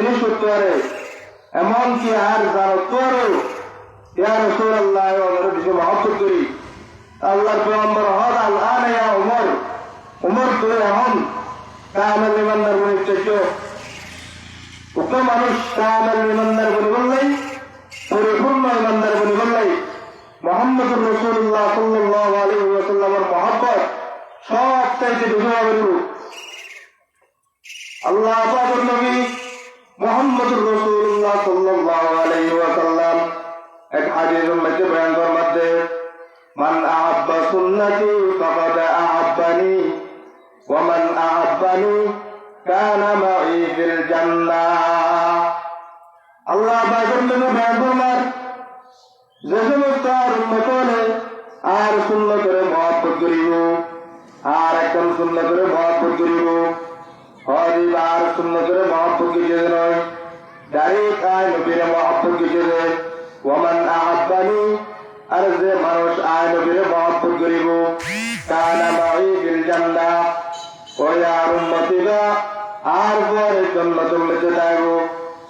সমস্ত জিনিস উত্তরে এমনকি আর জানত্বারও ইয়া রসুল আল্লাহ বেশি করি আল্লাহ মোহাম্মদুর রসুল্লাহ সাল্লাহ আলী ওয়াসাল্লাম। এক হাদিসের মধ্যে বয়ান করার মধ্যে, মান আহাব্বা সুন্নতি ফাকাদ আহাব্বানি, ওয়া মান আহাব্বানি কানা মাই ফিল জান্নাহ। আল্লাহ পাকের নবী বয়ান করলেন, যে সমস্ত আর উন্নতনে আর শূন্য করে মহাব্বত করিব, আর একদম শূন্য করে মহাব্বত করে মহাব্বত কিছু নয়? নবীর কিছু ওমান আর যে মানুষ আয় নবীর মহাব্বত করিব আর পরে জন্নতুল মধ্যে থাকব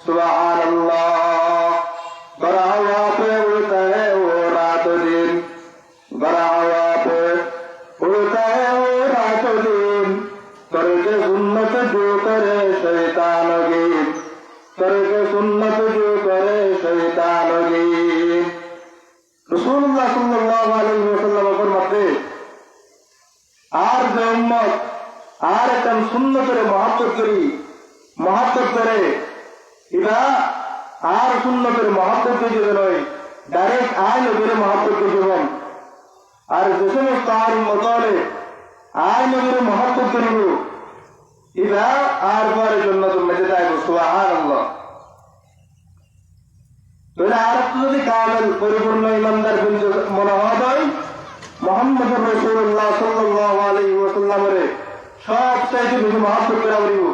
সুবহানাল্লাহ। আর একটা শূন্য করে মহাত্ম করি মহাত্ম করে এরা আর শূন্য করে মহাত্ম যদি নয় ডাইরেক্ট আয় নবীর মহাত্ম জীবন। আর যে সমস্ত আর মতলে আয় নবীর মহাত্ম করিব এরা আর পরে জন্য মেতে থাকব সুহার আল্লাহ তাহলে আর যদি কামেল পরিপূর্ণ ইমানদার মনে যায় মোহাম্মদ রসুল্লাহ সাল্লাহ আলী ওসাল্লামের সব চাইতে বেশি মহাত্ম করে বলিব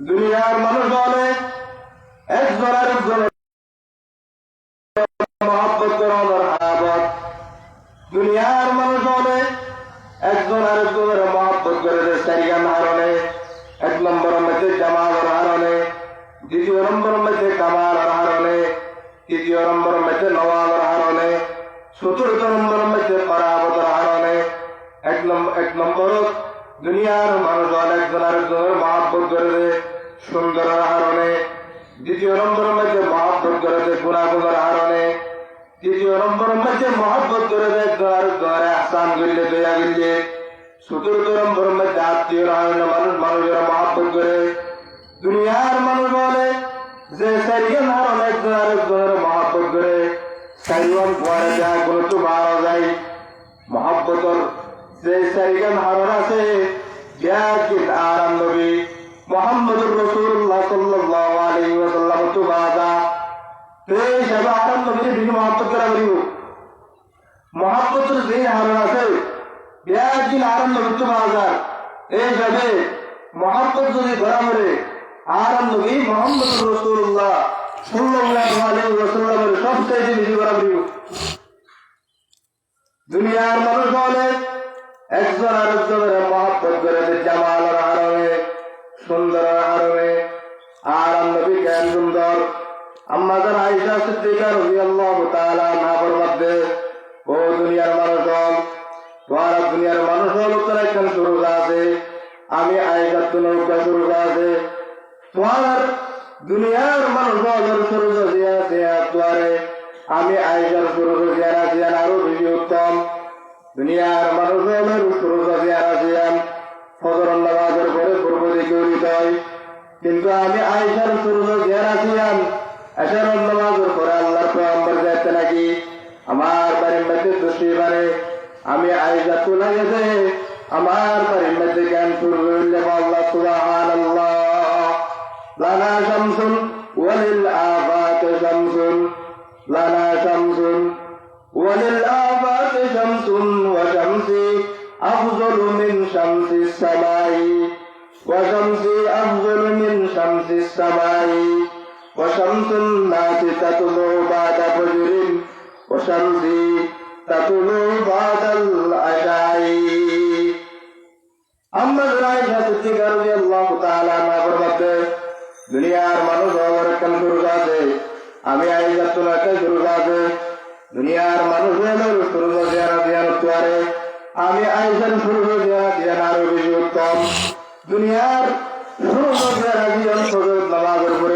দুনিয়ার মানুষ বলে এক জনের এক মহাব্বত দুনিয়ার মানুষ বলে একজন আরেকজনের মহাব্বত করে দেয় সুন্দরের হারণে দ্বিতীয় নম্বরের মধ্যে মহাব্বত করে দেয় গুণাগুণের হারণে তৃতীয় নম্বরের মধ্যে মহাব্বত করে দেয় ঘর ঘরে আসান গিললে দয়া গিললে চতুর্থ নম্বরের মধ্যে আত্মীয় হারণে মানুষ মানুষেরা মহাব্বত করে। দুনিয়ার মানুষ বলে যে সারিয়ান হারণ একজন আরেকজনের মহাব্বত করে। সারিয়ান পরে যায় কোনো তো বাড়া যায় মহাব্বতর যে সারিয়ান হারণ আছে ব্যাকিল আরাম নবী মোহাম্মদুর রসুল্লাহ সাল্লাল্লাহু আলাইহি ওয়াসাল্লাম তো বাদা এই সবে আরাম নবীর বিভিন্ন মহাত্ম করা করিব মহাব্বতের যে হারণ আছে ব্যাকিল আরাম নবী তো বাদা এই সবে মহাব্বত যদি ধরা মরে আরাম নবী মোহাম্মদুর রসুল্লাহ সাল্লাল্লাহু আলাইহি ওয়াসাল্লামের সবচেয়ে বেশি করা করিব দুনিয়ার মানুষ বলে একজন আরেকজনের আমাদের আইসা সিদ্দিকা রাদিয়াল্লাহু তাআলা নাহর মধ্যে ও দুনিয়ার মানুষ হল তোমার দুনিয়ার মানুষ আছে? আমি আইসা নৌকা শুরু আছে। তোমার দুনিয়ার মানুষ হল শুরু দিয়া দিয়া আমি আইসার শুরু দিয়া দিয়া আরও উত্তম। দুনিয়ার মানুষ হলের শুরু দিয়া দিয়া ফজর পূর্ব দিকে উড়িত হয়। কিন্তু আমি আইসার সূর্য ঘেরা ছিলাম এসার নামাজের পরে আল্লাহ পয়গম্বর যাইতে নাকি আমার বাড়ির মধ্যে দুটি বারে আমি আয়জা তুলা গেছে, আমার বাড়ির মধ্যে জ্ঞান পূর্বে আল্লাহ সুবাহান আল্লাহ লানা শামসুন ওয়ালিল আবাত শামসুন, লানা শামসুন ওয়ালিল আবাত শামসুন ওয়া শামসি আফজল মিন শামসি সামাই, ওয়া শামসি আফজল মিন শামসি সামাই। وشمس الناس تطلع بعد فجر وشمسي تطلع بعد العشاء أما عائشة صديقة رضي الله تعالى عنها বলতে দুনিয়ার মানুষ অবরক্ষণ শুরু আছে আমি আইসা তোমাকে শুরু আছে দুনিয়ার মানুষ হলো শুরু জিয়ারা জিয়ারত করে আমি আইসার শুরু জিয়ারা জিয়ার আরো বেশি উত্তম দুনিয়ার শুরু জিয়ারা জিয়ান সজত নামাজের উপরে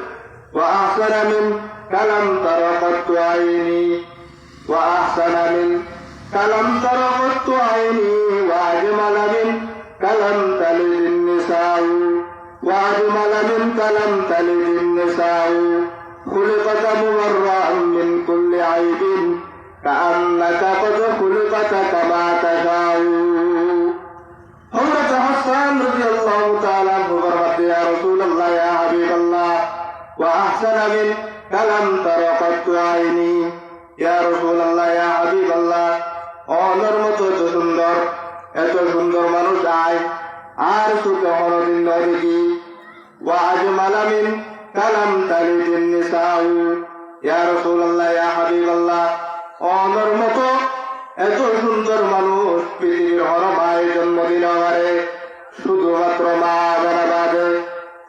وأحسن من كلام طرقت عيني وأحسن من كلام طرقت عيني وأجمل من كلام تلد النساء وأجمل من كلام تلد النساء خلقت مبرأ من كل عيب كأنك قد خلقت كما تشاء حضرت حسان رضي الله تعالى عنه فرمت يا رسول الله يا حبيب الله وأحسن من كلام طرقت عيني يا رسول الله يا حبيب الله অনর মতো এত সুন্দর এত সুন্দর মানুষ আয় আর সুখে হরদিন দেখি ওয়াজ মালামিন কালাম তালিদিন নিসাউ ইয়া রাসূলুল্লাহ ইয়া হাবিবাল্লাহ অনর মতো এত সুন্দর মানুষ পৃথিবীর হরমায় জন্মদিন আমারে শুধুমাত্র মা বানাবাদে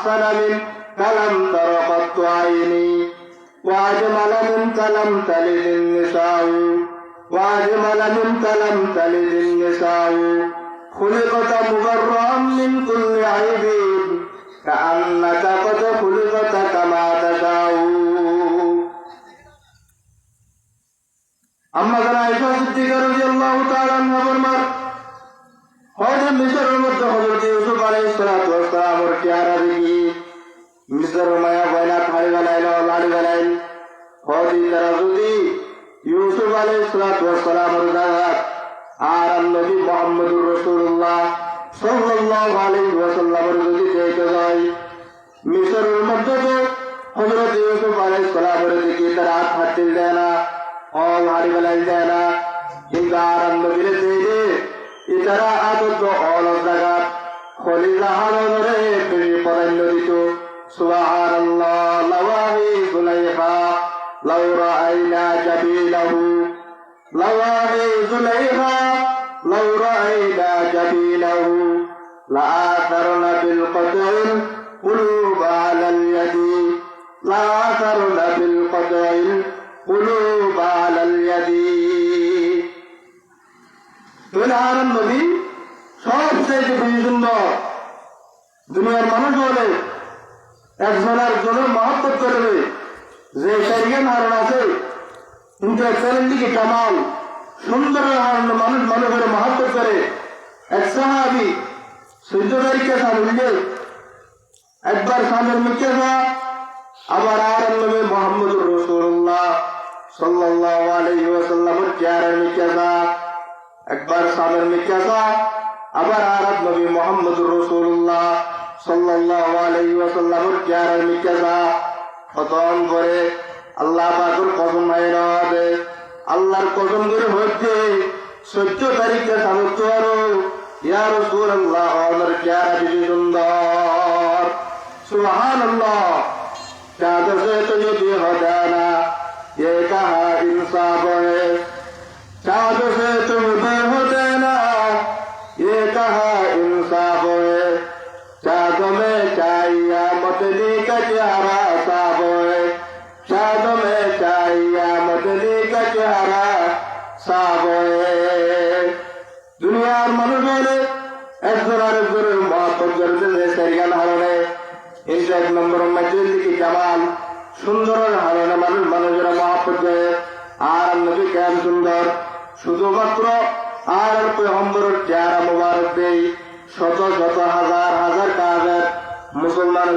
أحسن منه فلم تر قط عيني وأجمل منك لم تلد النساء وأجمل منك لم تلد النساء خلقت مبرأ من كل عيب كأنك قد خلقت كما تشاء أما كان عائشة صديقة رضي الله تعالى عنها فرمت হযরত মিশরের মধ্যে হযরত ইউসুফ আলাইহিস সালাতু ওয়াস সালামের চেহারা দেখি। মিশরের মায়া বয়না খালি বানাইল লাড়ি বানাইল হদি তারা যদি ইউসুফ আলাইহিস সালাতু ওয়াস সালামের দাদাত আর নবী মুহাম্মদুর রাসূলুল্লাহ সাল্লাল্লাহু আলাইহি ওয়াসাল্লামের যদি দেখতে যায় মিশরের মধ্যে তো হযরত ইউসুফ আলাইহিস সালামের দিকে তারা হাত হাতে দেয় না all hari balai dana hingaran nabire deide itara ইতারা আবদ্ধ অলস জাগাত খলি জাহানরে প্রেমী প্রাধান্য দিত সুবাহান লাওয়াহি জুলাইহা লাউরা আইনা জাবিলাহু লাওয়াহি জুলাইহা লাউরা আইনা জাবিলাহু لآثرن بالقدر قلوب على اليد لآثرن بالقدر قلوب على اليد দুনিয়ার নবী সবচেয়ে বেশি দুনিয়ার মানুষ বলে একজন একজনের মহব্বত করবে। যে শরীরের ধারণ আছে, কিন্তু একজনের দিকে কামাল, সুন্দর মানুষ মানুষের মহব্বত করে। এক সাহাবি চোদ্দ তারিখে সামিল একবার সামের মুখে আবার আর নবী মোহাম্মদুর রাসূলুল্লাহ সাল্লাল্লাহু আলাইহি ওয়াসাল্লামের চেহারা নিকাজা একবার সামের মিকাসা আবার আরব নবী মোহাম্মদ রসুল্লাহ সাল্লাহ আলহি আসাল্লামর চেয়ারের মিকাসা খতম করে আল্লাহ পাকুর কসম হয়ে নেওয়া আল্লাহর কসম করে হচ্ছে চোদ্দ তারিখে সামর্থ আরও ইয়ার রসুল আল্লাহ চেয়ারা বিজয় সুন্দর। সুহান আল্লাহ জামাল সুন্দরের হারণে মানুষ, মানুষেরা মহাপত করে আর নবী কেন সুন্দর। শুধুমাত্র আর পেহম্বরের চেহারা মোবারক দেই, শত শত হাজার হাজার কাজের মুসলমান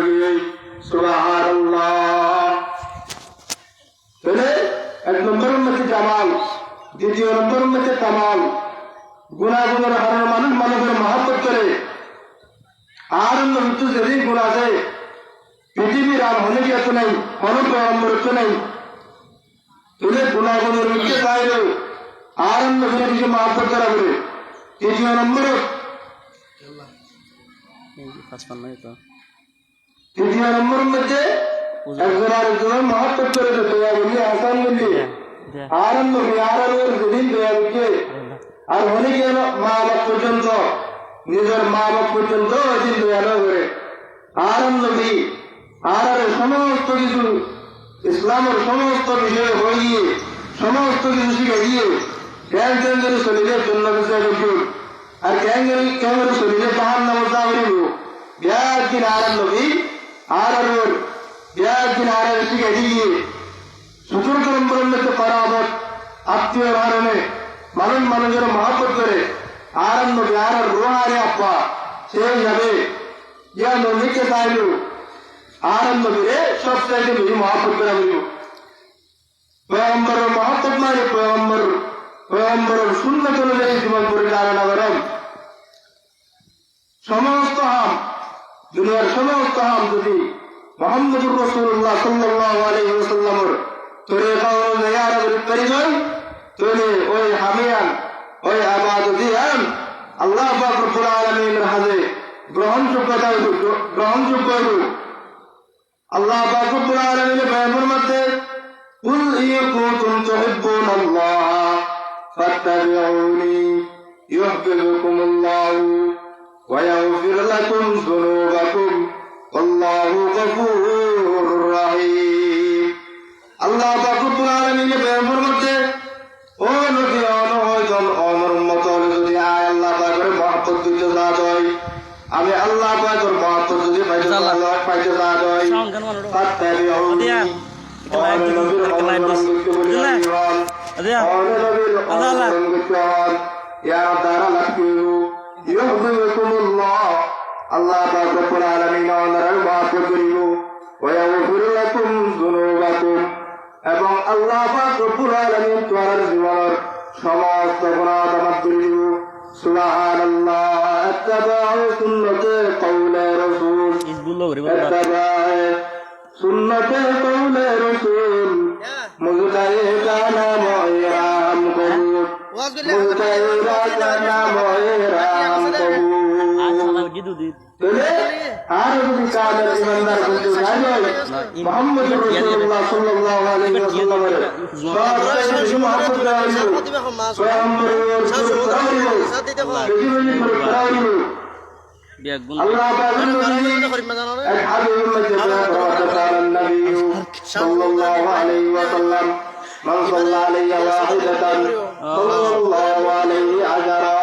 এক নম্বরের মধ্যে জামাল, দ্বিতীয় নম্বরের মধ্যে কামাল। গুণাগুণের হারানো মানুষ মানুষের করে। আর মৃত্যু যেদিন গুণ আছে পৃথিবীর আর হনক মৃত্যু নেই তুলে গুণাগুণের মৃত্যু চাইলে আর অন্য ফিরে কিছু মহাব্বত করা করে তৃতীয় নম্বর। তৃতীয় নম্বরের মধ্যে একজন আরেকজনের মহাব্বত করে দয়া বলি আসান বলি আর অন্য আর যেদিন দয়া বুঝে আর অনেকে মা বাপ পর্যন্ত, নিজের মা বাপ পর্যন্ত ওইদিন দয়ালু করে আর নবী আর সমস্ত কিছু, ইসলামের সমস্ত বিষয়ে হয়ে গিয়ে, সমস্ত কিছু শিখে গিয়ে জ্ঞান কেন্দ্রে শরীরের জন্য আর জ্ঞান কেন্দ্র শরীরে তাহার নামতা করিব ব্যাগদিন আর নবী? আর ব্যাগদিন আর শিখে গিয়ে সুচুরকরম পরিণত করা আবার আত্মীয় কারণে মানুষ মানুষের মহাপত করে আর নবী আর রোহারে আপা সেই যাবে ইয়া নবীকে তাইলু আর নবীরে সবচাইতে বেশি মহাপত করা হইব পয়গম্বরের মহাপত মানে পয়গম্বর পয়গম্বরের শূন্য অনুযায়ী জীবন পরিচালনা করেন সমস্ত হাম দুনিয়ার সমস্ত হাম যদি মোহাম্মদুর রসুল্লাহ সাল্লাহ আলহিহাসাল্লামর তরিকা অনুযায়ী আরবের পরিচয় তৈরি ওই হামিয়ান ওই আবাদিয়ান আল্লাহ বাবুল আলমীর হাজে গ্রহণযোগ্যতা গ্রহণযোগ্য আল্লাহ পাক রব্বুল আলামিনের বয়ানের মধ্যে قل إن كنتم تحبون الله فاتبعوني يحببكم الله ويغفر لكم ذنوبكم والله غفور رحيم আল্লাহ পাক রব্বুল আলামিনের বয়ানের মধ্যে ও নবী অনহয়জন অমর মত যদি আয় আল্লাহ পাকের মহব্বত দিতে না হয় আমি আল্লাহ পাকের মহব্বত যদি পাইতে না น้องกันวันรู้อันเดียกลายเป็นกลายเป็นนี่แหละอันเดียอันนั้นแหละ يا دار لكيو الله بارك الحبيب مجدنا وقال النبي صلى الله عليه وسلم. من صلى علي واحدة. صلى الله عليه عشرا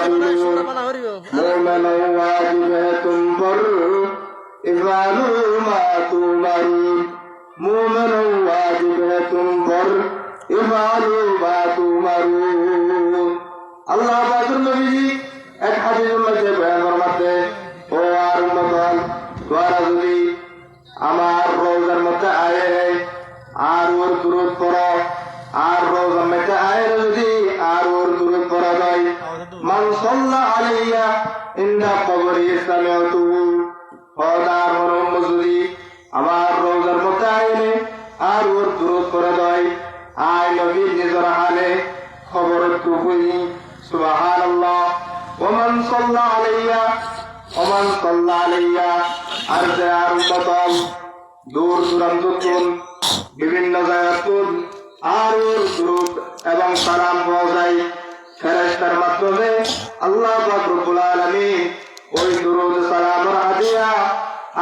افعلوا ما تؤمرون مؤمن واجبة بر افعلوا ما تؤمرون আল্লাহ পাকের নবীজি এক হাদিসের মধ্যে বয়ান ফরমাতে ও আর যদি আমার রোজার মধ্যে আয়ে আর ওর দূরত পড়ো আর রোজার মধ্যে আয়ে যদি আর ওর দূরত পড়া যায় মান সাল্লা আলাইয়া ইন্দা কবরি ইসলামিয়াতুহু খোদার মরম যদি আমার রোজার মধ্যে আইনে আর ওর দূরত পড়া যায় আয় নবী নিজের হালে খবর টুকুই। সুবাহান আল্লাহ ওমান সাল্লা আলাইয়া, ওমান সাল্লা আলাইয়া, আর যে আর উন্নতম, দূর দূরান্ত বিভিন্ন জায়গা তুন, আর ওর দুরুদ এবং সালাম পাওয়া যায়। ফেরেশতার মাধ্যমে আল্লাহ পাক রব্বুল ওই দুরুদ সালামের হাদিয়া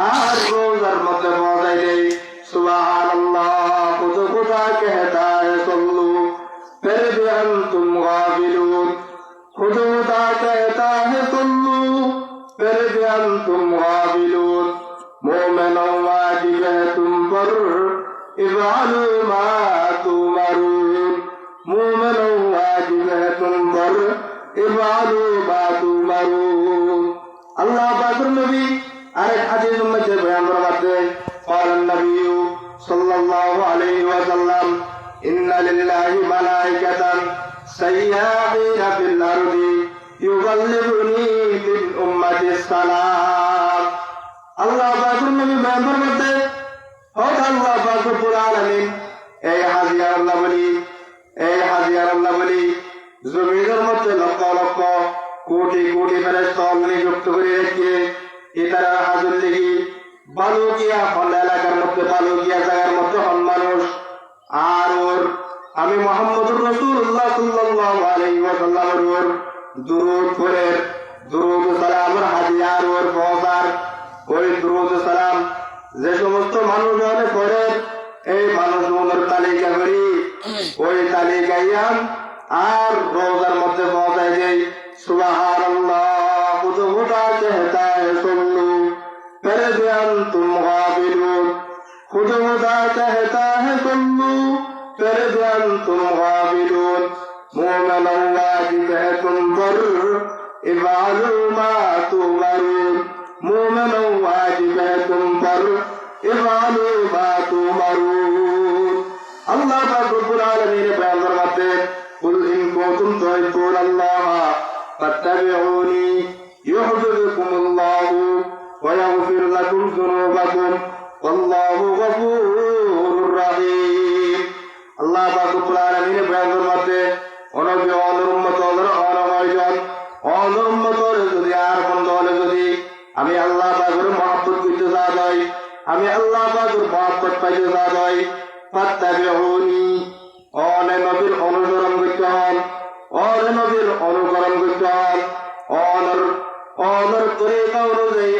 আর রোজার মধ্যে মজাই দেই সুবহানাল্লাহ খুদ খুদা কেহতা হে সল্লু ফির বি আনতুম গাফিলুন খুদ খুদা কেহতা হে সল্লু ফির বি আনতুম গাফিলুন মুমিনও ওয়াজিবাতুম পর ইবালু মা তুমারুন। মুমিনও ওয়াজিবাতুম পর ইবালু মা তুমারুন। আল্লাহ পাকের নবী আরেক হাদিসের মধ্যে বয়ান ফরমাতে قال النبي صلى الله عليه وسلم إن لله ملائكة سياحين في الأرض يغلبني من أمة السلام আল্লাহ পাকের নবী বয়ান ফরমাতে হক আল্লাহ পাক রব্বুল আলামিন এই হাজিয়ার আল্লাহ বলি এই হাজিয়ার আল্লাহ বলি জমিনের মধ্যে লক্ষ লক্ষ কোটি কোটি ফেরেস্তা নিযুক্ত করে রেখে এটারা হাজুর লিগি বালুকিয়া হল এলাকার মধ্যে, বালুকিয়া জায়গার মধ্যে হন মানুষ। আর ওর, আমি মোহাম্মদুর রসুল্লাহ সাল্লাল্লাহু আলাইহি ওয়াসাল্লামের ওর দুরূদ করে ওর ওই সালাম যে সমস্ত মানুষ মনে এই মানুষ মনের তালিকা করি। ওই তালিকাইয়াম আর রোজার মধ্যে পৌঁছায় যাই सुबहान अल्लाह खुद उठा कहता है सुन लो फिर भी तुम गाफिलून खुद उठा कहता ইয়াগফির লাকুম যুনুবাকুম ওয়াল্লাহু গফুরুর আল্লাহ পাক রব্বুল আলামিন বয়ান ফরমাতে অনবী অনুম্মত অনময়জন অনুম্মত যদি আর বন্ধ হলে যদি আমি আল্লাহ পাকের মহব্বত করতে যা যাই, আমি আল্লাহ পাকের মহব্বত পাইতে যা যাই, ফাত্তাবিউনি অনে নবীর অনুসরণ করতে হন অনে নবীর অনুকরণ করতে হন অনর অনর তরিকা অনুযায়ী অনর অনর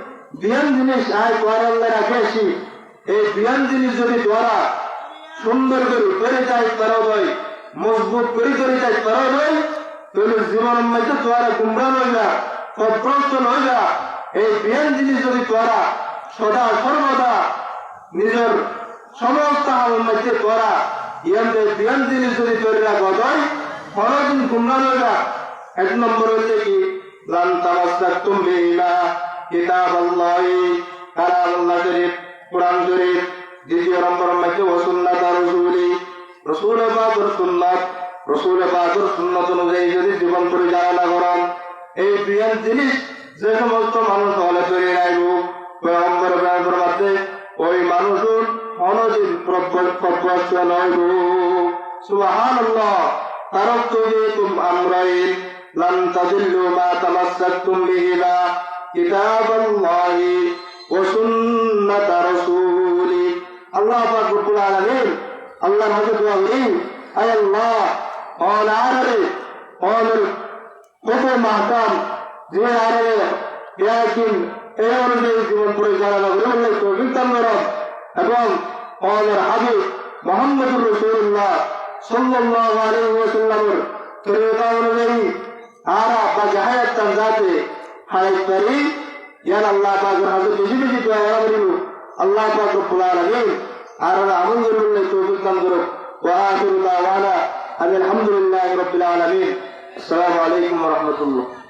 বিয়ান জিনিস আয় তোয়ার আল্লাহ রাখেছি এই বিয়ান জিনিস যদি তোরা সুন্দর করে করে চাই তারা হয়, মজবুত করে করে চাই তারা হয়, তাহলে জীবনের মধ্যে তোরা গুমরা নইবা পথভ্রষ্ট নইবা এই বিয়ান জিনিস যদি তোরা সদা সর্বদা নিজের সমস্ত মধ্যে তোরা ইয়ান্তে বিয়ান জিনিস যদি তৈরি রাখা হয় কোনদিন গুমরা নইবা এক নম্বর হচ্ছে কি, লান তামাসসাকতুম বিহিমা। কিতাব আল্লাহি কালাম আল্লাহ শরীফ কোরআন শরীফ, দ্বিতীয় নম্বর মধ্যে ও সুন্নাত রাসূলি, রাসূল পাকের সুন্নাত, রাসূল পাকের সুন্নাত অনুযায়ী যদি জীবন পরিচালনা করেন, এই বিয়ান জিনিস যে সমস্ত মানুষ হলে তৈরি রাখব পয়গম্বর বয়ান ফরমাতে ওই মানুষের অনদিন প্রত্যাস্ত নইব সুবহানাল্লাহ তারকতু ফীকুম আমরাইন, লান তাদিল্লু মা তামাসসাকতুম বিহিমা কিতাবাল্লাহি ওয়া সুন্নাত রাসূলি। আল্লাহ পাক রব্বুল আলামিন আল্লাহর হাতে দোয়া করি আয় আল্লাহ অন আরে মাহতাম যে আরে একদিন এই অনুযায়ী জীবন পরিচালনা করে বললে তৌফিক দান করো এবং অনের হাবিব মোহাম্মদুর রসুল্লাহ সাল্লাল্লাহু আলাইহি ওয়াসাল্লামের তরিকা অনুযায়ী আরা বা জাহায়াত তার হায়াত করি ইয়ান আল্লাহ পাকের হাতে বেশি বেশি দোয়া করিব আল্লাহ পাক রব্বুল আলামিন আর আমল আলামিন। আসসালামু আলাইকুম ওয়া